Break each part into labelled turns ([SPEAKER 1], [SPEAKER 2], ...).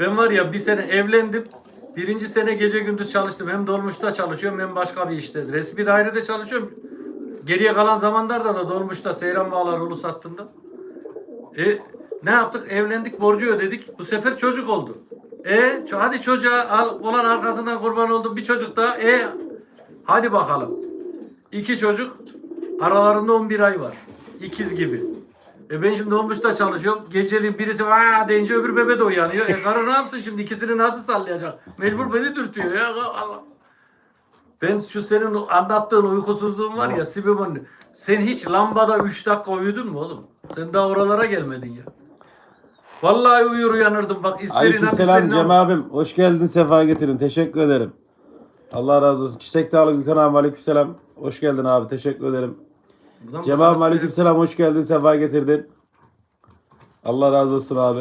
[SPEAKER 1] Ben var ya bir sene evlendim. Birinci sene gece gündüz çalıştım. Hem dolmuşta çalışıyorum hem başka bir işte. Resmi dairede çalışıyorum. Geriye kalan zamanlarda da dolmuşta Seyran Bağlar Ulus hattında. E ne yaptık? Evlendik, borcu ödedik. Bu sefer çocuk oldu. E hadi çocuğa al, olan arkasından kurban oldu bir çocuk daha. E hadi bakalım. İki çocuk aralarında 11 ay var. İkiz gibi. E ben şimdi dolmuşta çalışıyorum. Geceliğin birisi vaa deyince öbür bebe de uyanıyor. E karı ne yapsın şimdi? İkisini nasıl sallayacak? Mecbur beni dürtüyor ya. Allah. Ben şu senin anlattığın uykusuzluğun var ya Sibim'in. Sen hiç lambada 3 dakika uyudun mu oğlum? Sen daha oralara gelmedin ya. Vallahi uyur uyanırdım bak ister inan
[SPEAKER 2] Aleykümselam
[SPEAKER 1] ister
[SPEAKER 2] Cem
[SPEAKER 1] inan.
[SPEAKER 2] abim. Hoş geldin sefa getirin. Teşekkür ederim. Allah razı olsun. Çiçek Dağlı Gülkan abi aleykümselam. Hoş geldin abi. Teşekkür ederim.
[SPEAKER 1] Buradan
[SPEAKER 2] Cem
[SPEAKER 1] bu
[SPEAKER 2] abim
[SPEAKER 1] saatte-
[SPEAKER 2] aleykümselam. Hoş geldin sefa getirdin. Allah razı olsun abi.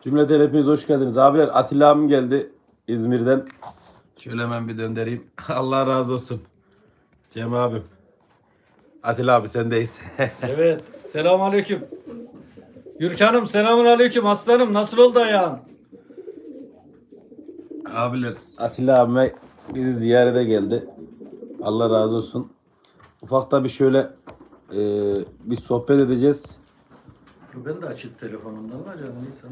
[SPEAKER 2] Cümleten hepiniz hoş geldiniz. Abiler Atilla abim geldi İzmir'den. Şöyle hemen bir döndüreyim. Allah razı olsun. Cem abim. Atilla abi sendeyiz.
[SPEAKER 1] Evet. Selam aleyküm. Gürkan'ım selamun aleyküm aslanım. Nasıl oldu ayağın?
[SPEAKER 2] Abiler Atilla abime bizi ziyarete geldi. Allah razı olsun. Ufakta bir şöyle e, bir sohbet edeceğiz.
[SPEAKER 1] Ben de açayım telefonumdan da canım neyse.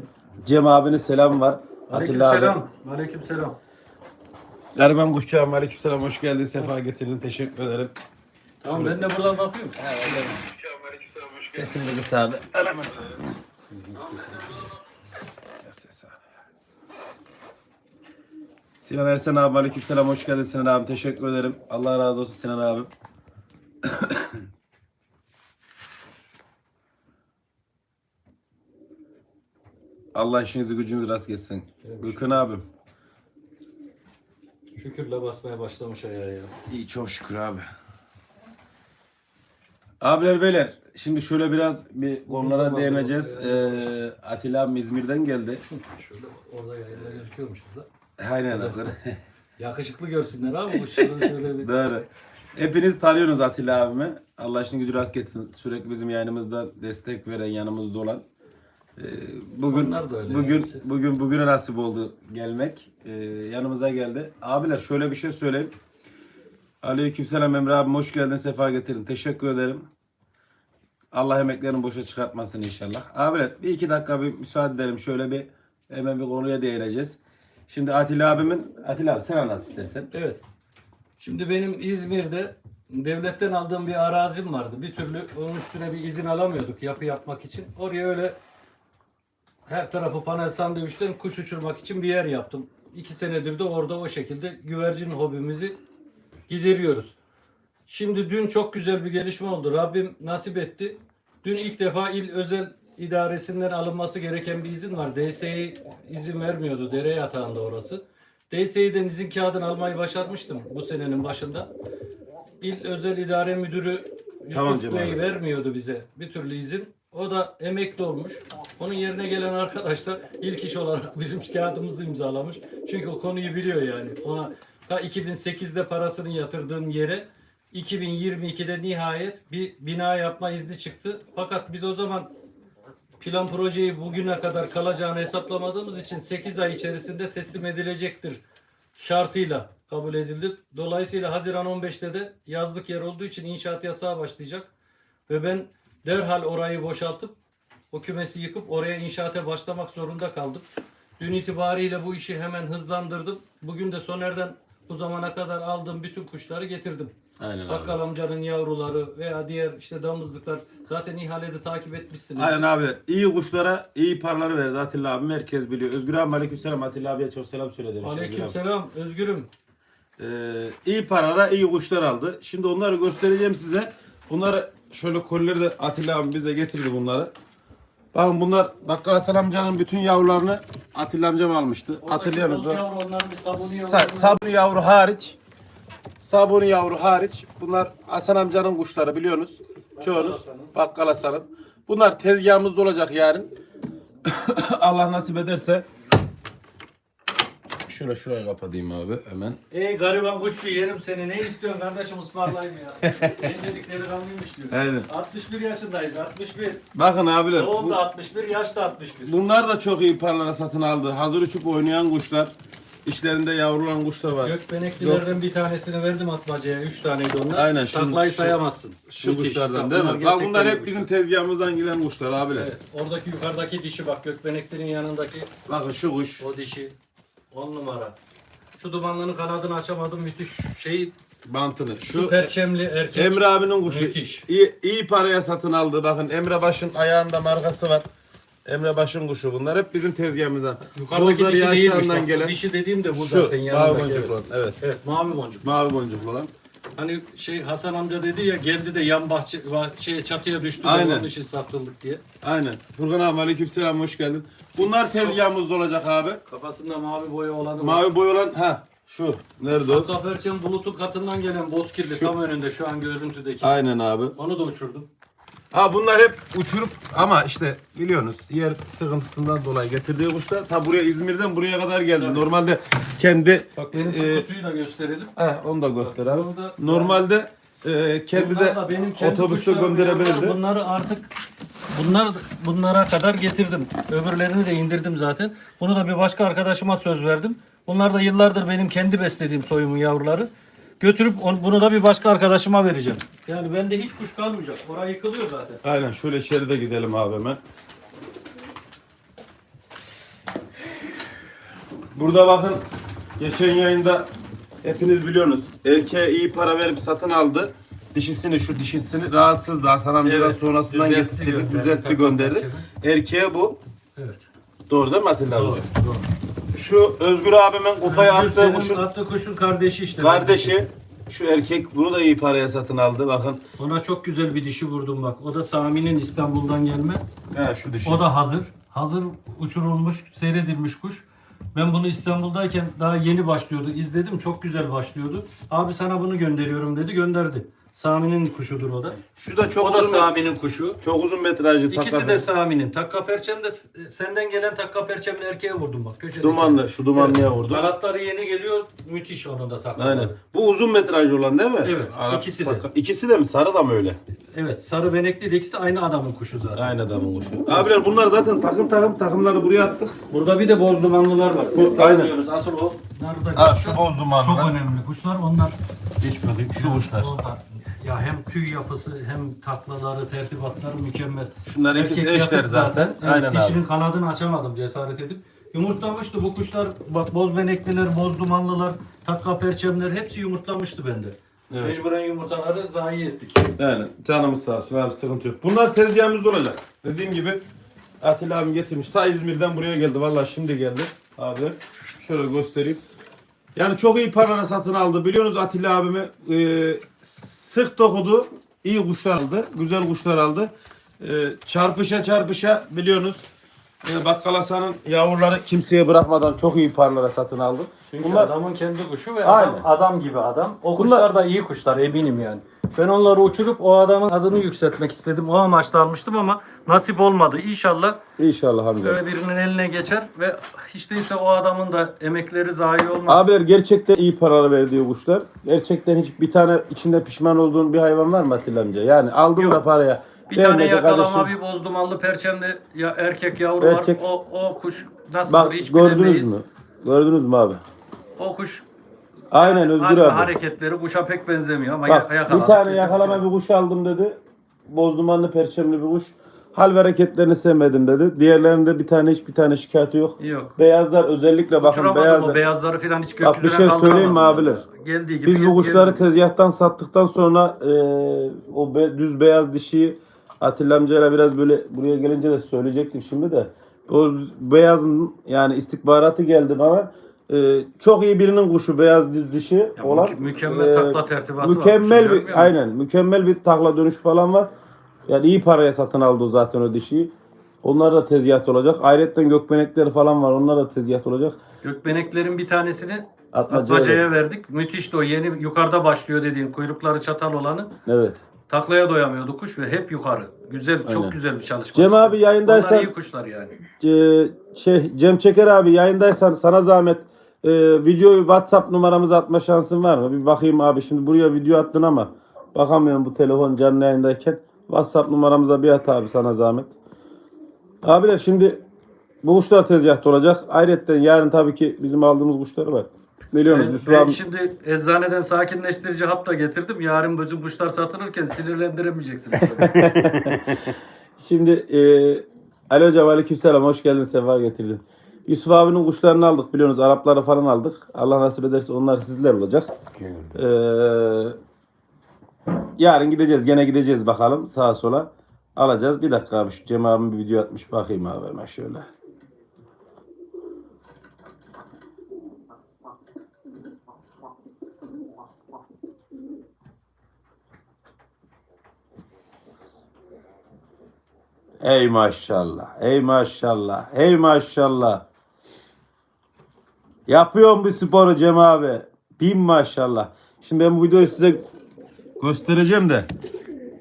[SPEAKER 2] Cem abinin selam var.
[SPEAKER 1] Aleyküm
[SPEAKER 2] Atilla abi.
[SPEAKER 1] selam. Aleyküm selam.
[SPEAKER 2] Erman Kuşçağım aleyküm selam. Hoş geldin. Sefa getirdin. Teşekkür ederim.
[SPEAKER 1] Tamam ben de buradan bakıyorum.
[SPEAKER 2] Sesini de kıs abi. Ses abi. Sinan Ersen abi aleyküm selam. Hoş geldin Sinan abi. Teşekkür ederim. Allah razı olsun Sinan abi. Allah işinizi gücünüzü rast geçsin. Gülkan abim.
[SPEAKER 1] Şükürle basmaya başlamış ayağı ya.
[SPEAKER 2] İyi çok şükür abi. Abiler beyler şimdi şöyle biraz bir konulara değineceğiz. Ee, Atilla abim İzmir'den geldi.
[SPEAKER 1] Şöyle orada yayında gözüküyormuşuz da.
[SPEAKER 2] Aynen abi.
[SPEAKER 1] Yakışıklı görsünler abi bu şöyle şöyle bir.
[SPEAKER 2] Doğru. Hepiniz tanıyorsunuz Atilla abimi. Allah işini gücü rast geçsin. Sürekli bizim yayınımızda destek veren, yanımızda olan. Ee, bugün
[SPEAKER 1] Onlar da öyle
[SPEAKER 2] bugün
[SPEAKER 1] hepsi.
[SPEAKER 2] bugün bugüne nasip oldu gelmek. Ee, yanımıza geldi. Abiler şöyle bir şey söyleyeyim. Aleykümselam Emre abim hoş geldin. Sefa getirin. Teşekkür ederim. Allah emeklerini boşa çıkartmasın inşallah. Abiler bir iki dakika bir müsaade edelim. Şöyle bir hemen bir konuya değineceğiz. Şimdi Atilla abimin Atilla abi sen anlat istersen.
[SPEAKER 1] Evet. Şimdi benim İzmir'de devletten aldığım bir arazim vardı. Bir türlü onun üstüne bir izin alamıyorduk yapı yapmak için. Oraya öyle her tarafı panel sandviçten kuş uçurmak için bir yer yaptım. İki senedir de orada o şekilde güvercin hobimizi gideriyoruz. Şimdi dün çok güzel bir gelişme oldu. Rabbim nasip etti. Dün ilk defa il özel idaresinden alınması gereken bir izin var. DSİ izin vermiyordu. Dere yatağında orası. DSİ'den izin kağıdını almayı başarmıştım bu senenin başında. İl özel idare müdürü Yusuf
[SPEAKER 2] Tamam
[SPEAKER 1] Bey
[SPEAKER 2] abi.
[SPEAKER 1] vermiyordu bize bir türlü izin. O da emekli olmuş. Onun yerine gelen arkadaş da ilk iş olarak bizim kağıdımızı imzalamış. Çünkü o konuyu biliyor yani. Ona ta 2008'de parasını yatırdığım yere 2022'de nihayet bir bina yapma izni çıktı. Fakat biz o zaman plan projeyi bugüne kadar kalacağını hesaplamadığımız için 8 ay içerisinde teslim edilecektir şartıyla kabul edildi. Dolayısıyla Haziran 15'te de yazlık yer olduğu için inşaat yasağı başlayacak. Ve ben derhal orayı boşaltıp o kümesi yıkıp oraya inşaata başlamak zorunda kaldım. Dün itibariyle bu işi hemen hızlandırdım. Bugün de Soner'den bu zamana kadar aldığım bütün kuşları getirdim.
[SPEAKER 2] Aynen abi.
[SPEAKER 1] Bakkal amcanın yavruları veya diğer işte damızlıklar zaten ihalede takip etmişsiniz.
[SPEAKER 2] Aynen abiler. İyi kuşlara iyi paralar verdi Atilla abim. Herkes biliyor. Özgür abi aleykümselam. Atilla abiye çok selam söyle demiş. Abi.
[SPEAKER 1] Aleykümselam Özgürüm.
[SPEAKER 2] Ee, iyi paralara iyi kuşlar aldı. Şimdi onları göstereceğim size. Bunları şöyle kolileri de Atilla abim bize getirdi bunları. Bakın bunlar Bakkal Hasan amcanın bütün yavrularını Atilla amcam almıştı. Hatırlıyor musunuz?
[SPEAKER 1] Yavru onların bir sabunu
[SPEAKER 2] Sa-
[SPEAKER 1] yavruları-
[SPEAKER 2] sabuni yavru hariç. Sabuni yavru hariç. Bunlar Hasan amcanın kuşları biliyorsunuz. Çoğunuz. Bakkal Hasan'ın. Bunlar tezgahımızda olacak yarın. Allah nasip ederse. Şöyle şuraya kapatayım abi hemen.
[SPEAKER 1] Ey gariban kuşçu yerim seni. Ne istiyorsun kardeşim ısmarlayayım ya. Gencecik delikanlıymış diyor.
[SPEAKER 2] Aynen.
[SPEAKER 1] 61 yaşındayız 61.
[SPEAKER 2] Bakın abiler.
[SPEAKER 1] Doğum
[SPEAKER 2] bu-
[SPEAKER 1] da 61, yaş da 61.
[SPEAKER 2] bunlar da çok iyi paralara satın aldı. Hazır uçup oynayan kuşlar. İçlerinde yavrulan kuş da var.
[SPEAKER 1] Gökbeneklilerden bir tanesini verdim atmacaya. 3 taneydi onlar.
[SPEAKER 2] Aynen, şu-
[SPEAKER 1] Taklayı
[SPEAKER 2] şu-
[SPEAKER 1] sayamazsın.
[SPEAKER 2] Şu
[SPEAKER 1] Müthiş.
[SPEAKER 2] kuşlardan değil mi? Bak bunlar
[SPEAKER 1] gerçekten
[SPEAKER 2] hep
[SPEAKER 1] iyi
[SPEAKER 2] bizim
[SPEAKER 1] kuşlar.
[SPEAKER 2] tezgahımızdan giden kuşlar abiler.
[SPEAKER 1] Evet, oradaki yukarıdaki dişi bak gökbeneklerin yanındaki
[SPEAKER 2] Bakın şu kuş.
[SPEAKER 1] o dişi 10 numara. Şu dumanlının kanadını açamadım müthiş şey
[SPEAKER 2] Bantını.
[SPEAKER 1] şu
[SPEAKER 2] Şu
[SPEAKER 1] perçemli erkek.
[SPEAKER 2] Emre abinin kuşu.
[SPEAKER 1] Müthiş.
[SPEAKER 2] İyi, iyi paraya satın aldı. Bakın Emre Baş'ın ayağında markası var. Emre Baş'ın kuşu bunlar hep bizim tezgahımızdan.
[SPEAKER 1] Yukarıdaki dişi değilmiş bak.
[SPEAKER 2] gelen.
[SPEAKER 1] Dişi dediğim de bu
[SPEAKER 2] Şu
[SPEAKER 1] zaten
[SPEAKER 2] mavi
[SPEAKER 1] yanındaki.
[SPEAKER 2] boncuk
[SPEAKER 1] Evet.
[SPEAKER 2] olan. Evet.
[SPEAKER 1] evet mavi boncuk.
[SPEAKER 2] Mavi boncuk olan.
[SPEAKER 1] Hani şey Hasan amca dedi ya geldi de yan bahçe şey çatıya düştü de
[SPEAKER 2] Aynen.
[SPEAKER 1] onun için satıldık diye.
[SPEAKER 2] Aynen. Furkan abi aleykümselam hoş geldin. Bunlar tezgahımızda olacak abi.
[SPEAKER 1] Kafasında mavi boya olanı var.
[SPEAKER 2] Mavi boy olan ha şu. Nerede o?
[SPEAKER 1] Kaperçem bulutun katından gelen bozkirli tam önünde şu an görüntüdeki.
[SPEAKER 2] Aynen abi.
[SPEAKER 1] Onu da uçurdum.
[SPEAKER 2] Ha bunlar hep uçurup ama işte biliyorsunuz yer sıkıntısından dolayı getirdiği kuşlar. Ta buraya İzmir'den buraya kadar geldi. Normalde kendi
[SPEAKER 1] Bak benim şu
[SPEAKER 2] e,
[SPEAKER 1] kutuyu da gösterelim.
[SPEAKER 2] he, onu da göster abi.
[SPEAKER 1] Bunu da-
[SPEAKER 2] Normalde e, kendi de
[SPEAKER 1] benim kendi
[SPEAKER 2] otobüste
[SPEAKER 1] kuşlarım
[SPEAKER 2] gönderebilirdi.
[SPEAKER 1] Bunları artık bunlar bunlara kadar getirdim. Öbürlerini de indirdim zaten. Bunu da bir başka arkadaşıma söz verdim. Bunlar da yıllardır benim kendi beslediğim soyumun yavruları. Götürüp on- bunu da bir başka arkadaşıma vereceğim. Yani bende hiç kuş kalmayacak. Orası yıkılıyor zaten.
[SPEAKER 2] Aynen şöyle içeride gidelim abi hemen. Burada bakın geçen yayında hepiniz biliyorsunuz. Erkeğe iyi para verip satın aldı. Dişisini şu dişisini rahatsız da Hasan amcadan
[SPEAKER 1] Evet,
[SPEAKER 2] sonrasından
[SPEAKER 1] düzeltti
[SPEAKER 2] getirdi,
[SPEAKER 1] gönderdi,
[SPEAKER 2] düzeltti gönderdi. Erkeğe bu.
[SPEAKER 1] Evet.
[SPEAKER 2] Doğru değil mi Atilla?
[SPEAKER 1] Doğru. doğru.
[SPEAKER 2] Şu Özgür abimin kupaya
[SPEAKER 1] Özgür
[SPEAKER 2] attığı
[SPEAKER 1] senin
[SPEAKER 2] kuşun
[SPEAKER 1] attığı kuşun kardeşi işte.
[SPEAKER 2] kardeşi. Şu erkek bunu da iyi paraya satın aldı. Bakın.
[SPEAKER 1] Ona çok güzel bir dişi vurdum bak. O da Sami'nin İstanbul'dan gelme.
[SPEAKER 2] He şu dişi.
[SPEAKER 1] O da hazır. Hazır uçurulmuş, seyredilmiş kuş. Ben bunu İstanbul'dayken daha yeni başlıyordu. İzledim çok güzel başlıyordu. Abi sana bunu gönderiyorum dedi gönderdi. Sami'nin kuşudur o da.
[SPEAKER 2] Şu da çok
[SPEAKER 1] O da
[SPEAKER 2] uzun,
[SPEAKER 1] Sami'nin kuşu.
[SPEAKER 2] çok uzun metrajlı
[SPEAKER 1] İkisi
[SPEAKER 2] takla-
[SPEAKER 1] de Sami'nin. Takka perçem de senden gelen takka perçemli erkeğe vurdum bak köşede.
[SPEAKER 2] Dumanlı, şu dumanlıya vurdu.
[SPEAKER 1] Kanatları yeni geliyor. Müthiş onun da takla.
[SPEAKER 2] Aynen. Bu uzun metraj olan değil mi?
[SPEAKER 1] Evet,
[SPEAKER 2] Arap-
[SPEAKER 1] ikisi de.
[SPEAKER 2] bak- İkisi de mi? Sarı da mı öyle?
[SPEAKER 1] Evet sarı benekli de ikisi aynı adamın kuşu zaten.
[SPEAKER 2] Aynı adamın kuşu. Abiler bunlar zaten takım takım takımları buraya attık.
[SPEAKER 1] Burada bir de boz dumanlılar var. Siz
[SPEAKER 2] Bu- aynen.
[SPEAKER 1] Asıl o. Nerede
[SPEAKER 2] Ha,
[SPEAKER 1] kuşlar?
[SPEAKER 2] şu boz dumanlılar.
[SPEAKER 1] Çok önemli kuşlar. Onlar
[SPEAKER 2] Geç bakayım şu kuşlar.
[SPEAKER 1] Orada ya hem tüy yapısı hem taklaları, tertibatları mükemmel.
[SPEAKER 2] Şunlar ikisi
[SPEAKER 1] Erkek
[SPEAKER 2] eşler
[SPEAKER 1] yatık
[SPEAKER 2] zaten.
[SPEAKER 1] Evet,
[SPEAKER 2] Aynen
[SPEAKER 1] dişinin
[SPEAKER 2] abi.
[SPEAKER 1] kanadını açamadım cesaret edip. Yumurtlamıştı bu kuşlar. Bak boz benekliler, boz dumanlılar, takka perçemler hepsi yumurtlamıştı bende.
[SPEAKER 2] Evet.
[SPEAKER 1] Mecburen yumurtaları zayi ettik.
[SPEAKER 2] Yani canımız sağ olsun abi sıkıntı yok. Bunlar tezgahımızda olacak. Dediğim gibi Atilla abim getirmiş. Ta İzmir'den buraya geldi. Vallahi şimdi geldi. Abi şöyle göstereyim. Yani çok iyi paralara satın aldı. Biliyorsunuz Atilla abimi e, sık dokudu. iyi kuşlar aldı. Güzel kuşlar aldı. E, çarpışa çarpışa biliyorsunuz. E, Bakkal Hasan'ın yavruları kimseye bırakmadan çok iyi paralara satın aldı.
[SPEAKER 1] Çünkü
[SPEAKER 2] Bunlar
[SPEAKER 1] adamın kendi kuşu ve
[SPEAKER 2] Aynen.
[SPEAKER 1] adam, adam gibi adam. O
[SPEAKER 2] Bunlar-
[SPEAKER 1] kuşlar da iyi kuşlar eminim yani. Ben onları uçurup o adamın adını yükseltmek istedim. O amaçla almıştım ama nasip olmadı. İnşallah
[SPEAKER 2] inşallah amca.
[SPEAKER 1] böyle birinin eline geçer ve hiç değilse o adamın da emekleri zayi olmaz.
[SPEAKER 2] Abiler gerçekten iyi paralar verdiği kuşlar. Gerçekten hiç bir tane içinde pişman olduğun bir hayvan var mı Atilla amca? Yani aldın
[SPEAKER 1] Yok.
[SPEAKER 2] da paraya.
[SPEAKER 1] bir tane
[SPEAKER 2] vermedi
[SPEAKER 1] yakalama
[SPEAKER 2] kardeşim.
[SPEAKER 1] bir boz dumanlı perçemli ya erkek yavru
[SPEAKER 2] Erkek.
[SPEAKER 1] var. O, o kuş nasıl
[SPEAKER 2] Bak
[SPEAKER 1] hiç
[SPEAKER 2] gördünüz
[SPEAKER 1] bilemeyiz.
[SPEAKER 2] mü? Gördünüz mü abi?
[SPEAKER 1] O kuş
[SPEAKER 2] Aynen Özgür abi.
[SPEAKER 1] hareketleri kuşa pek benzemiyor ama
[SPEAKER 2] Bak
[SPEAKER 1] ya-
[SPEAKER 2] bir
[SPEAKER 1] yakaladık.
[SPEAKER 2] tane yakalama bir kuş aldım dedi. Boz dumanlı perçemli bir kuş. Hal ve hareketlerini sevmedim dedi. Diğerlerinde bir tane hiç bir tane şikayeti yok.
[SPEAKER 1] Yok.
[SPEAKER 2] Beyazlar özellikle bakın
[SPEAKER 1] Uçuramadım
[SPEAKER 2] beyazlar.
[SPEAKER 1] o beyazları falan hiç
[SPEAKER 2] Bak bir
[SPEAKER 1] gökyüzüne
[SPEAKER 2] şey söyleyeyim mi abiler?
[SPEAKER 1] Geldiği gibi
[SPEAKER 2] Biz bu kuşları
[SPEAKER 1] geldi.
[SPEAKER 2] tezgahtan sattıktan sonra e, o be- düz beyaz dişiyi Atilla amcayla biraz böyle buraya gelince de söyleyecektim şimdi de. O beyazın yani istihbaratı geldi bana. E, çok iyi birinin kuşu beyaz düz dişi
[SPEAKER 1] Ya
[SPEAKER 2] olan.
[SPEAKER 1] mü- mükemmel
[SPEAKER 2] e,
[SPEAKER 1] takla tertibatı var.
[SPEAKER 2] Mükemmel
[SPEAKER 1] görmüyor
[SPEAKER 2] bir aynen mükemmel bir takla dönüş falan var. Yani iyi paraya satın aldı o zaten o dişiyi. Onlar da tezgahta olacak. Ayrıca gökbenekleri falan var. Onlar da tezgahta olacak.
[SPEAKER 1] Gökbeneklerin bir tanesini
[SPEAKER 2] Atmacaya
[SPEAKER 1] verdik. Müthişti o yeni yukarıda başlıyor dediğin kuyrukları çatal olanı.
[SPEAKER 2] Evet.
[SPEAKER 1] Taklaya doyamıyordu kuş ve hep yukarı. Güzel,
[SPEAKER 2] Aynen.
[SPEAKER 1] çok güzel bir çalışma.
[SPEAKER 2] Cem abi yayındaysan-
[SPEAKER 1] Onlar iyi kuşlar yani.
[SPEAKER 2] Ee, şey Cem Çeker abi yayındaysan sana zahmet e, videoyu WhatsApp numaramıza atma şansın var mı? Bir bakayım abi şimdi buraya video attın ama bakamıyorum bu telefon canlı yayındayken. WhatsApp numaramıza bir at abi sana zahmet. Abiler şimdi bu kuşlar tezgahta olacak. Ayrıca yarın tabii ki bizim aldığımız kuşlar var. Biliyorsunuz Yusuf
[SPEAKER 1] ben
[SPEAKER 2] abi.
[SPEAKER 1] şimdi eczaneden sakinleştirici hap da getirdim. Yarın bütün kuşlar satılırken sinirlendiremeyeceksiniz.
[SPEAKER 2] Şimdi e, Ali Hocam aleykümselam hoş geldin sefa getirdin. Yusuf abinin kuşlarını aldık biliyorsunuz Arapları falan aldık. Allah nasip ederse onlar sizler olacak. Ee, yarın gideceğiz gene gideceğiz bakalım sağa sola. Alacağız. Bir dakika abi şu Cem abim bir video atmış bakayım abi hemen şöyle. Ey maşallah, ey maşallah, ey maşallah. Yapıyorum bu sporu Cem abi. Bin maşallah. Şimdi ben bu videoyu size göstereceğim de.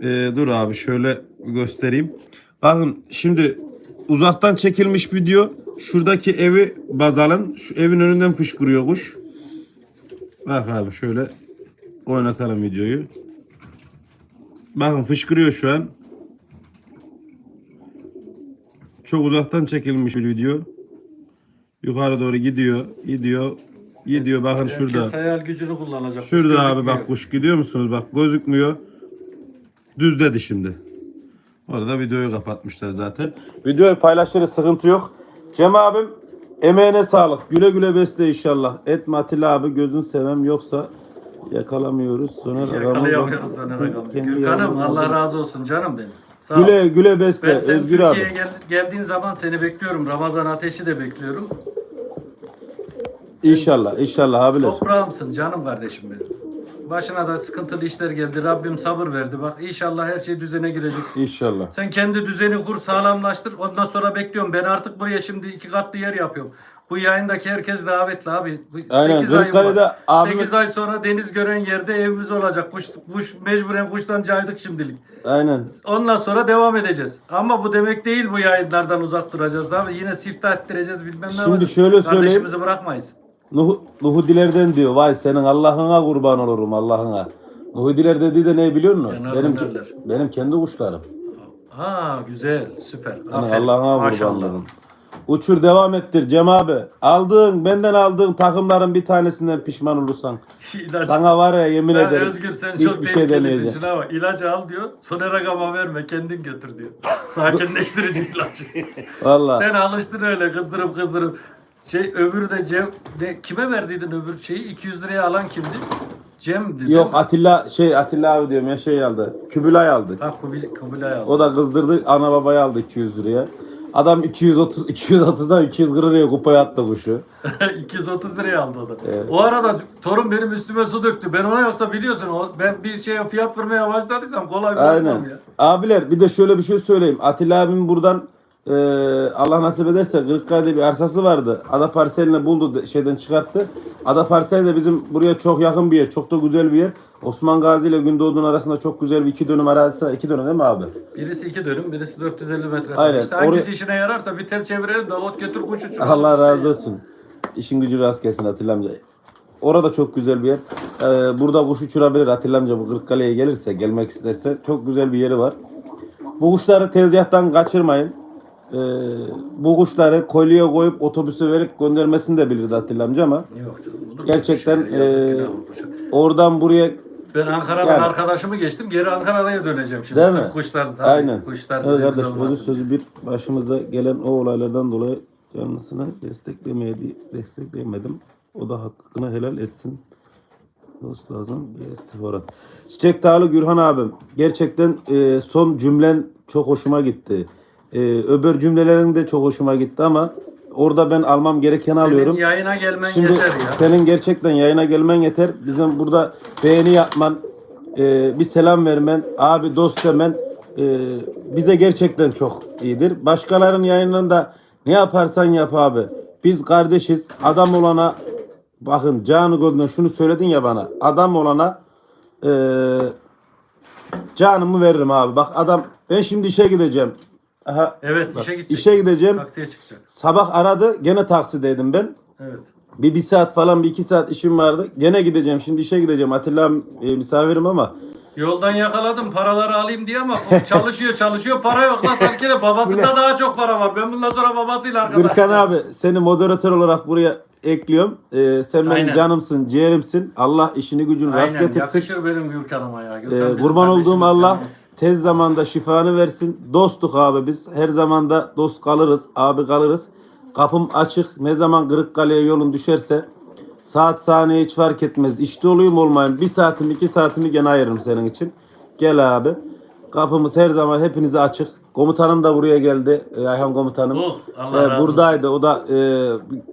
[SPEAKER 2] Ee, dur abi şöyle bir göstereyim. Bakın şimdi uzaktan çekilmiş video. Şuradaki evi baz alın. Şu evin önünden fışkırıyor kuş. Bak abi şöyle oynatalım videoyu. Bakın fışkırıyor şu an. Çok uzaktan çekilmiş bir video. Yukarı doğru gidiyor, gidiyor, gidiyor. Bakın şurada.
[SPEAKER 1] Herkes hayal gücünü kullanacak. Kuş
[SPEAKER 2] Şurada abi
[SPEAKER 1] gözükmüyor.
[SPEAKER 2] bak kuş gidiyor musunuz? Bak gözükmüyor. Düz dedi şimdi. Orada videoyu kapatmışlar zaten. Videoyu paylaşırız sıkıntı yok. Cem abim emeğine sağlık. Güle güle besle inşallah. Et Atilla abi gözün sevmem yoksa yakalamıyoruz. Sonra
[SPEAKER 1] Yakalayamıyoruz.
[SPEAKER 2] Kendi
[SPEAKER 1] Gürkan'ım Allah razı olsun canım benim. Sağ ol.
[SPEAKER 2] Güle güle besle
[SPEAKER 1] Ben sen
[SPEAKER 2] Özgür abi.
[SPEAKER 1] Türkiye'ye gel- geldiğin zaman seni bekliyorum. Ramazan ateşi de bekliyorum.
[SPEAKER 2] İnşallah inşallah abiler.
[SPEAKER 1] Toprağımsın canım kardeşim benim. Başına da sıkıntılı işler geldi. Rabbim sabır verdi. Bak inşallah her şey düzene girecek.
[SPEAKER 2] İnşallah.
[SPEAKER 1] Sen kendi düzeni kur, sağlamlaştır. Ondan sonra bekliyorum. Ben artık buraya şimdi iki katlı yer yapıyorum. Bu yayındaki herkes davetli abi.
[SPEAKER 2] Aynen,
[SPEAKER 1] sekiz ayım
[SPEAKER 2] Kırıkkale'de
[SPEAKER 1] var.
[SPEAKER 2] abimiz-
[SPEAKER 1] 8 ay sonra deniz gören yerde evimiz olacak. Kuş, kuş mecburen kuştan caydık şimdilik.
[SPEAKER 2] Aynen.
[SPEAKER 1] Ondan sonra devam edeceğiz. Ama bu demek değil bu yayınlardan uzak duracağız. Abi yine siftah ettireceğiz bilmem ne
[SPEAKER 2] Şimdi şöyle söyleyeyim.
[SPEAKER 1] Kardeşimizi bırakmayız.
[SPEAKER 2] Nuh, Nuhudilerden diyor. Vay senin Allah'ına kurban olurum Allah'ına. Nuhudiler dediği de ne biliyor musun?
[SPEAKER 1] Yanar
[SPEAKER 2] Benim,
[SPEAKER 1] dönerler.
[SPEAKER 2] benim kendi kuşlarım.
[SPEAKER 1] Ha güzel süper.
[SPEAKER 2] Yani
[SPEAKER 1] Aferin.
[SPEAKER 2] Allah'ına kurban
[SPEAKER 1] Maşallah.
[SPEAKER 2] olurum. Uçur devam ettir Cem abi. Aldığın benden aldığın takımların bir tanesinden pişman olursan.
[SPEAKER 1] İlaç-
[SPEAKER 2] Sana var ya yemin
[SPEAKER 1] Ya
[SPEAKER 2] ederim.
[SPEAKER 1] Özgür sen
[SPEAKER 2] hiçbir
[SPEAKER 1] çok
[SPEAKER 2] şey
[SPEAKER 1] tehlikelisin.
[SPEAKER 2] demeyeceğim.
[SPEAKER 1] Şuna bak ilacı al diyor. Sonra rakama verme kendin götür diyor. Sakinleştirici ilaç.
[SPEAKER 2] Valla.
[SPEAKER 1] sen alıştın öyle kızdırıp kızdırıp. Şey öbürü de Cem ne, kime verdiydin öbür şeyi 200 liraya alan kimdi? Cem'di.
[SPEAKER 2] Yok Atilla şey Atilla abi diyorum ya şey aldı. Kübülay aldı.
[SPEAKER 1] Ha Kubil, Kubilay aldı.
[SPEAKER 2] O da kızdırdı. Ana babayı aldı 200 liraya. Adam 230 230'dan 240 liraya kupaya attı kuşu.
[SPEAKER 1] 230 liraya aldı o da.
[SPEAKER 2] Evet.
[SPEAKER 1] O arada torun benim üstüme su döktü. Ben ona yoksa biliyorsun o, ben bir şeye fiyat vermeye başladıysam kolay bir
[SPEAKER 2] Aynen.
[SPEAKER 1] ya.
[SPEAKER 2] Abiler bir de şöyle bir şey söyleyeyim. Atilla abim buradan e, Allah nasip ederse Kırıkkale'de bir arsası vardı. Ada parselini buldu de- şeyden çıkarttı. Ada parsel de bizim buraya çok yakın bir yer. Çok da güzel bir yer. Osman Gazi ile Gündoğdu'nun arasında çok güzel bir iki dönüm var. İki dönüm değil mi abi?
[SPEAKER 1] Birisi 2 dönüm, birisi 450 metre.
[SPEAKER 2] Aynen.
[SPEAKER 1] İşte hangisi
[SPEAKER 2] Oraya-
[SPEAKER 1] işine yararsa bir tel çevirelim de ot götür kuş uçuralım.
[SPEAKER 2] Allah razı olsun. İşin gücü rast gelsin Atilla amca. Orada çok güzel bir yer. Ee, burada kuş uçurabilir Atilla amca bu Kırıkkale'ye gelirse, gelmek isterse. Çok güzel bir yeri var. Bu kuşları tezgahtan kaçırmayın. Ee, bu kuşları kolye koyup otobüse verip göndermesini de bilirdi Atilla amca ama
[SPEAKER 1] Yok canım, olur mu?
[SPEAKER 2] gerçekten
[SPEAKER 1] yazık günah bu kuşa.
[SPEAKER 2] oradan buraya
[SPEAKER 1] Ben Ankara'dan
[SPEAKER 2] Yani.
[SPEAKER 1] arkadaşımı geçtim. Geri Ankara'ya döneceğim şimdi.
[SPEAKER 2] Değil
[SPEAKER 1] Sırf
[SPEAKER 2] mi?
[SPEAKER 1] Kuşlar, tabii,
[SPEAKER 2] aynen.
[SPEAKER 1] Kuşlar
[SPEAKER 2] Evet
[SPEAKER 1] rezil
[SPEAKER 2] kardeş
[SPEAKER 1] olmasın.
[SPEAKER 2] özür sözü bir başımıza gelen o olaylardan dolayı canlısına desteklemedi, destekleyemedim. O da hakkını helal etsin. Dost lazım bir istihbarat. Çiçek Dağlı Gürhan abim. Gerçekten e, son cümlen çok hoşuma gitti. E, öbür cümlelerin de çok hoşuma gitti ama orada ben almam gerekeni
[SPEAKER 1] Senin
[SPEAKER 2] alıyorum.
[SPEAKER 1] yayına gelmen
[SPEAKER 2] Şimdi
[SPEAKER 1] yeter ya.
[SPEAKER 2] senin gerçekten yayına gelmen yeter. Bizim burada beğeni yapman, e, bir selam vermen, abi dost demen e, bize gerçekten çok iyidir. Başkalarının yayınında ne yaparsan yap abi. Biz kardeşiz. Adam olana bakın canı gönlünden şunu söyledin ya bana. Adam olana e, canımı veririm abi. Bak adam ben şimdi işe gideceğim. Aha,
[SPEAKER 1] Evet işe gidecek.
[SPEAKER 2] işe gideceğim.
[SPEAKER 1] Taksiye çıkacak.
[SPEAKER 2] Sabah aradı. Gene taksideydim ben.
[SPEAKER 1] Evet.
[SPEAKER 2] Bir, bir saat falan bir iki saat işim vardı. Gene gideceğim. Şimdi işe gideceğim. Atilla e, misafirim ama
[SPEAKER 1] Yoldan yakaladım paraları alayım diye ama o çalışıyor çalışıyor para yok lan sanki de babasında daha çok para var. Ben bundan sonra babasıyla arkadaş.
[SPEAKER 2] Gürkan abi seni moderatör olarak buraya ekliyorum. Ee, sen benim
[SPEAKER 1] Aynen.
[SPEAKER 2] canımsın, ciğerimsin. Allah işini gücünü rast
[SPEAKER 1] Aynen
[SPEAKER 2] getirsin.
[SPEAKER 1] yakışır benim Gürkan'ıma ya. Gürkan
[SPEAKER 2] Ee,
[SPEAKER 1] bizim
[SPEAKER 2] kurban olduğum Allah
[SPEAKER 1] canımız.
[SPEAKER 2] Tez zamanda şifanı versin. Dostuk abi biz. Her zaman da dost kalırız, abi kalırız. Kapım açık. Ne zaman Kırıkkale'ye yolun düşerse saat saniye hiç fark etmez. İşte olayım olmayayım. Bir saatim, iki saatimi gene ayırırım senin için. Gel abi. Kapımız her zaman hepinize açık. Komutanım da buraya geldi. Ee, Ayhan komutanım.
[SPEAKER 1] Oh Allah
[SPEAKER 2] Ee,
[SPEAKER 1] razı olsun.
[SPEAKER 2] buradaydı. O da e,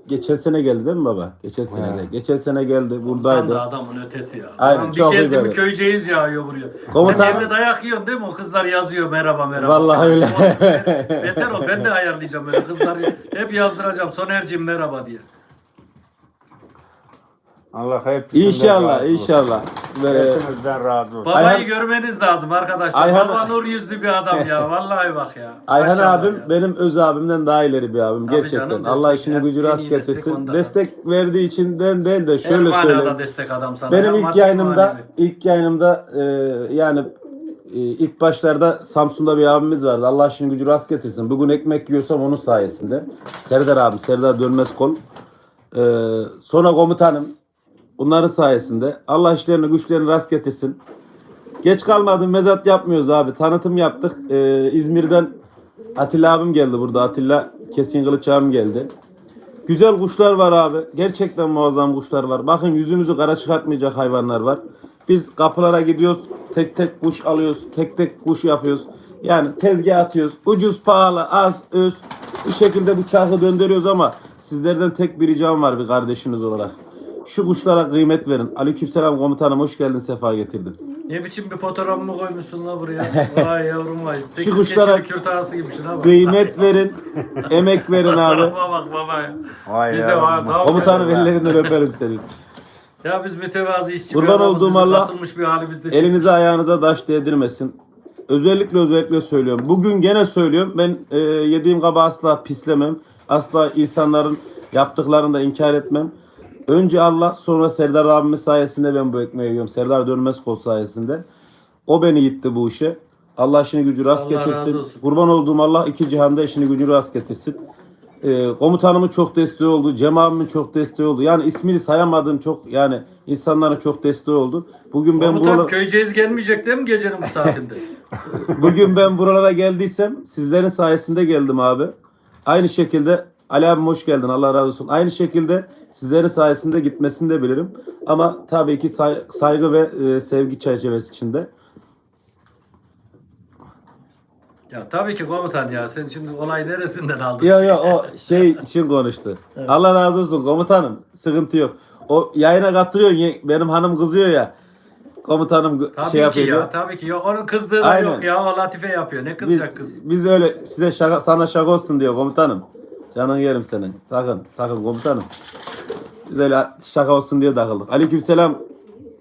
[SPEAKER 2] geçen sene geldi değil mi baba? Geçen sene de. Geçen sene geldi.
[SPEAKER 1] Tam
[SPEAKER 2] Buradaydı.
[SPEAKER 1] da adamın ötesi ya.
[SPEAKER 2] Aynen,
[SPEAKER 1] bir
[SPEAKER 2] çok
[SPEAKER 1] geldi
[SPEAKER 2] iyi
[SPEAKER 1] mi
[SPEAKER 2] böyle.
[SPEAKER 1] köyceğiz yağıyor buraya.
[SPEAKER 2] Komutan-
[SPEAKER 1] Sen evde dayak yiyorsun değil mi? O kızlar yazıyor merhaba merhaba.
[SPEAKER 2] Vallahi öyle.
[SPEAKER 1] O- Beter ol ben de ayarlayacağım böyle kızları. Hep yazdıracağım Soner'cim merhaba diye.
[SPEAKER 3] Allah hep
[SPEAKER 2] İnşallah, inşallah. Ve,
[SPEAKER 3] Hepinizden razı olsun.
[SPEAKER 1] Babayı
[SPEAKER 2] Ayhan-
[SPEAKER 1] görmeniz lazım arkadaşlar.
[SPEAKER 2] Ayhan-
[SPEAKER 1] Baba nur yüzlü bir adam ya. Vallahi bak ya.
[SPEAKER 2] Ayhan
[SPEAKER 1] Maşallah
[SPEAKER 2] abim
[SPEAKER 1] ya.
[SPEAKER 2] benim öz abimden daha ileri bir abim
[SPEAKER 1] Tabii
[SPEAKER 2] gerçekten.
[SPEAKER 1] canım,
[SPEAKER 2] Allah
[SPEAKER 1] destek-
[SPEAKER 2] işini gücü
[SPEAKER 1] en iyi
[SPEAKER 2] rast
[SPEAKER 1] destek
[SPEAKER 2] getirsin. Destek verdiği içinden değil de
[SPEAKER 1] Her
[SPEAKER 2] şöyle
[SPEAKER 1] manada
[SPEAKER 2] söyleyeyim.
[SPEAKER 1] destek adam sana.
[SPEAKER 2] Benim
[SPEAKER 1] Hem
[SPEAKER 2] ilk
[SPEAKER 1] maddi
[SPEAKER 2] yayınımda
[SPEAKER 1] manevi.
[SPEAKER 2] ilk yayınımda e, yani e, ilk başlarda Samsun'da bir abimiz vardı. Allah işini gücü rast getirsin. Bugün ekmek yiyorsam onun sayesinde. Serdar abim, Serdar Dönmez Kol. E, sonra komutanım. Bunların sayesinde. Allah işlerini güçlerini rast getirsin. Geç kalmadım mezat yapmıyoruz abi. Tanıtım yaptık. E, İzmir'den Atilla abim geldi burada. Atilla Kesin Kılıç abim geldi. Güzel kuşlar var abi. Gerçekten muazzam kuşlar var. Bakın yüzümüzü kara çıkartmayacak hayvanlar var. Biz kapılara gidiyoruz. Tek tek kuş alıyoruz. Tek tek kuş yapıyoruz. Yani tezgah atıyoruz. Ucuz, pahalı, az, öz. Bu şekilde bu çarkı döndürüyoruz ama sizlerden tek bir ricam var bir kardeşiniz olarak. Şu kuşlara kıymet verin. Aleykümselam komutanım hoş geldin sefa getirdin.
[SPEAKER 1] Ne biçim bir fotoğrafımı koymuşsun la buraya. Vay yavrum vay. Sekiz
[SPEAKER 2] kuşlara-
[SPEAKER 1] keçeli kürtağısı gibi şuna bak.
[SPEAKER 2] Kıymet verin. Emek verin abi.
[SPEAKER 1] Fotoğrafa bak baba ya.
[SPEAKER 3] Vay
[SPEAKER 1] Bize var. ne
[SPEAKER 2] Komutanım ellerinden öperim senin.
[SPEAKER 1] Ya biz mütevazi işçi
[SPEAKER 2] Kurban
[SPEAKER 1] bir adamız,
[SPEAKER 2] olduğum
[SPEAKER 1] bizim
[SPEAKER 2] Allah
[SPEAKER 1] Basılmış bir halimizde.
[SPEAKER 2] Elinize ayağınıza taş değdirmesin. Özellikle özellikle söylüyorum. Bugün gene söylüyorum. Ben e, yediğim kaba asla pislemem. Asla insanların yaptıklarını da inkar etmem. Önce Allah sonra Serdar abimiz sayesinde ben bu ekmeği yiyorum. Serdar Dönmez kol sayesinde. O beni gitti bu işe. Allah işini gücü rast
[SPEAKER 1] Allah
[SPEAKER 2] getirsin. Kurban olduğum Allah iki cihanda işini gücü rast getirsin. Ee, komutanımın çok desteği oldu. Cem abimin çok desteği oldu. Yani ismini sayamadığım çok yani insanların çok desteği oldu. Bugün ben
[SPEAKER 1] Komutan
[SPEAKER 2] buralara,
[SPEAKER 1] köyceğiz gelmeyecek değil mi gecenin bu saatinde?
[SPEAKER 2] bugün ben buralara geldiysem sizlerin sayesinde geldim abi. Aynı şekilde Ali abim hoş geldin. Allah razı olsun. Aynı şekilde sizlerin sayesinde gitmesini de bilirim. Ama tabii ki say- saygı ve e, sevgi çerçevesi içinde.
[SPEAKER 1] ya tabii ki komutan ya. Sen şimdi olay neresinden aldın?
[SPEAKER 2] Yok yok o şey için konuştu. Allah razı olsun komutanım. Sıkıntı yok. O yayına katılıyorsun. ye- Benim hanım kızıyor ya. Komutanım
[SPEAKER 1] Tabii
[SPEAKER 2] şey
[SPEAKER 1] ki
[SPEAKER 2] yapıyor.
[SPEAKER 1] ya
[SPEAKER 2] diyor.
[SPEAKER 1] tabii ki yok. Onun kızdığı
[SPEAKER 2] Aynen.
[SPEAKER 1] yok ya. O latife yapıyor. Ne
[SPEAKER 2] Biz,
[SPEAKER 1] kızacak kız?
[SPEAKER 2] biz öyle size şaka, sana şaka olsun diyor komutanım. Canın yerim senin. Sakın sakın komutanım. Biz öyle şaka olsun diye takıldık. Aleykümselam.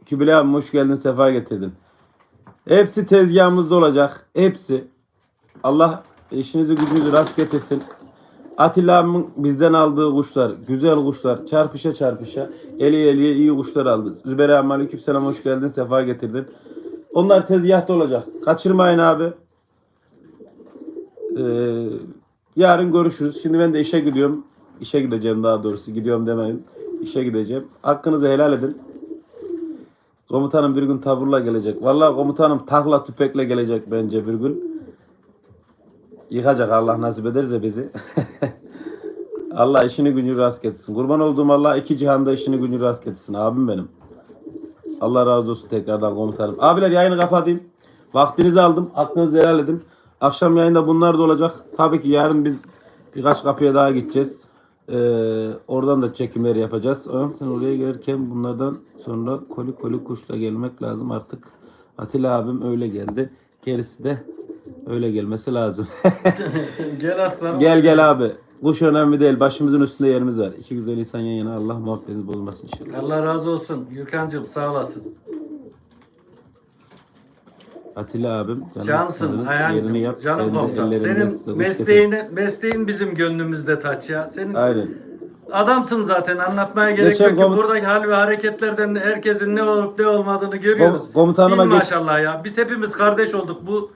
[SPEAKER 2] Kübile abi hoş geldin sefa getirdin. Hepsi tezgahımızda olacak. Hepsi. Allah işinizi gücünüzü rast getirsin. Atilla abimin bizden aldığı kuşlar, güzel kuşlar, çarpışa çarpışa, eli eliye iyi kuşlar aldı. Zübeyir abi aleykümselam hoş geldin, sefa getirdin. Onlar tezgahta olacak. Kaçırmayın abi. Ee, yarın görüşürüz. Şimdi ben de işe gidiyorum. İşe gideceğim daha doğrusu. Gidiyorum demeyin. İşe gideceğim. Hakkınızı helal edin. Komutanım bir gün taburla gelecek. Vallahi komutanım takla tüfekle gelecek bence bir gün. Yıkacak Allah nasip ederse bizi. Allah işini gücünü rast getirsin. Kurban olduğum Allah iki cihanda işini gücünü rast getirsin. Abim benim. Allah razı olsun tekrardan komutanım. Abiler yayını kapatayım. Vaktinizi aldım. Aklınızı helal edin. Akşam yayında bunlar da olacak. Tabii ki yarın biz birkaç kapıya daha gideceğiz. Ee, oradan da çekimler yapacağız. Oğlum sen oraya gelirken bunlardan sonra koli koli kuşla gelmek lazım artık. Atilla abim öyle geldi. Gerisi de öyle gelmesi lazım.
[SPEAKER 1] gel aslanım.
[SPEAKER 2] gel gel abi. Kuş önemli değil. Başımızın üstünde yerimiz var. İki güzel insan yan yana. Allah muhabbetiniz bozmasın inşallah.
[SPEAKER 1] Allah razı olsun. Gürkan'cığım sağ olasın.
[SPEAKER 2] Atilla abim. canım
[SPEAKER 1] Cansın
[SPEAKER 2] yerini yap.
[SPEAKER 1] Canım komutan. Senin
[SPEAKER 2] sağlık
[SPEAKER 1] mesleğini, mesleğin bizim gönlümüzde taç ya. Senin
[SPEAKER 2] Aynen.
[SPEAKER 1] adamsın zaten anlatmaya gerek
[SPEAKER 2] Geçen
[SPEAKER 1] yok ki.
[SPEAKER 2] komut-
[SPEAKER 1] Buradaki hal ve hareketlerden herkesin ne olup ne olmadığını görüyoruz.
[SPEAKER 2] Kom- komutanıma
[SPEAKER 1] Bil
[SPEAKER 2] geç-
[SPEAKER 1] maşallah ya. Biz hepimiz kardeş olduk. Bu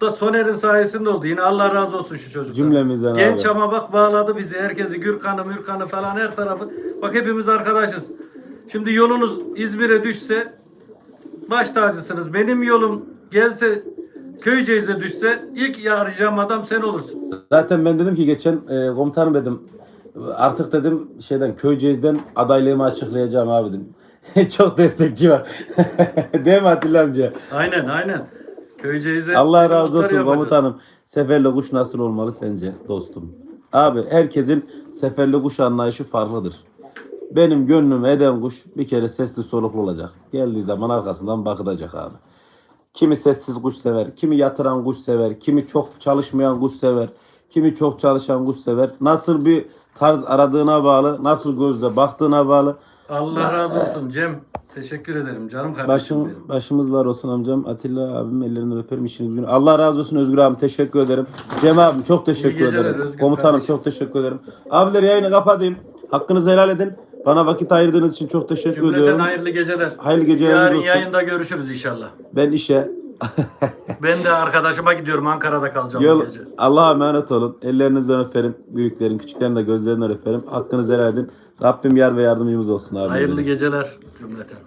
[SPEAKER 1] da Soner'in sayesinde oldu. Yine Allah razı olsun şu çocuklar.
[SPEAKER 2] Cümlemizden
[SPEAKER 1] Genç
[SPEAKER 2] abi.
[SPEAKER 1] ama bak bağladı bizi. Herkesi Gürkan'ı, Mürkan'ı falan her tarafı. Bak hepimiz arkadaşız. Şimdi yolunuz İzmir'e düşse baş tacısınız. Benim yolum gelse Köyceğiz'e düşse ilk arayacağım adam sen olursun.
[SPEAKER 2] Zaten ben dedim ki geçen e, komutanım dedim artık dedim şeyden Köyceğiz'den adaylığımı açıklayacağım abi dedim. Çok destekçi var. Değil mi Atilla amca?
[SPEAKER 1] Aynen aynen. Köyceğiz'e
[SPEAKER 2] Allah razı olsun komutanım. Seferli kuş nasıl olmalı sence dostum? Abi herkesin seferli kuş anlayışı farklıdır. Benim gönlüm eden kuş bir kere sesli soluklu olacak. Geldiği zaman arkasından bakılacak abi. Kimi sessiz kuş sever, kimi yatıran kuş sever, kimi çok çalışmayan kuş sever, kimi çok çalışan kuş sever. Nasıl bir tarz aradığına bağlı, nasıl gözle baktığına bağlı.
[SPEAKER 1] Allah razı olsun Cem. Teşekkür ederim canım kardeşim
[SPEAKER 2] Başım,
[SPEAKER 1] benim.
[SPEAKER 2] başımız var olsun amcam. Atilla abim ellerinden öperim işiniz gücünüz. Allah razı olsun Özgür abim teşekkür ederim. Cem abim çok teşekkür
[SPEAKER 1] geceler
[SPEAKER 2] ederim.
[SPEAKER 1] Özgür
[SPEAKER 2] Komutanım
[SPEAKER 1] kardeşim.
[SPEAKER 2] çok teşekkür ederim. Abiler yayını kapatayım. Hakkınızı helal edin. Bana vakit ayırdığınız için çok teşekkür
[SPEAKER 1] Cümleten
[SPEAKER 2] ediyorum.
[SPEAKER 1] hayırlı geceler.
[SPEAKER 2] Hayırlı geceleriniz
[SPEAKER 1] Yarın
[SPEAKER 2] olsun.
[SPEAKER 1] yayında görüşürüz inşallah.
[SPEAKER 2] Ben işe
[SPEAKER 1] Ben de arkadaşıma gidiyorum Ankara'da kalacağım bu
[SPEAKER 2] Yol,
[SPEAKER 1] gece.
[SPEAKER 2] Allah'a emanet olun. Ellerinizden öperim. Büyüklerin, küçüklerin de gözlerinden öperim. Hakkınızı helal edin. Rabbim yar ve yardımcımız olsun abi.
[SPEAKER 1] Hayırlı geceler cümleten.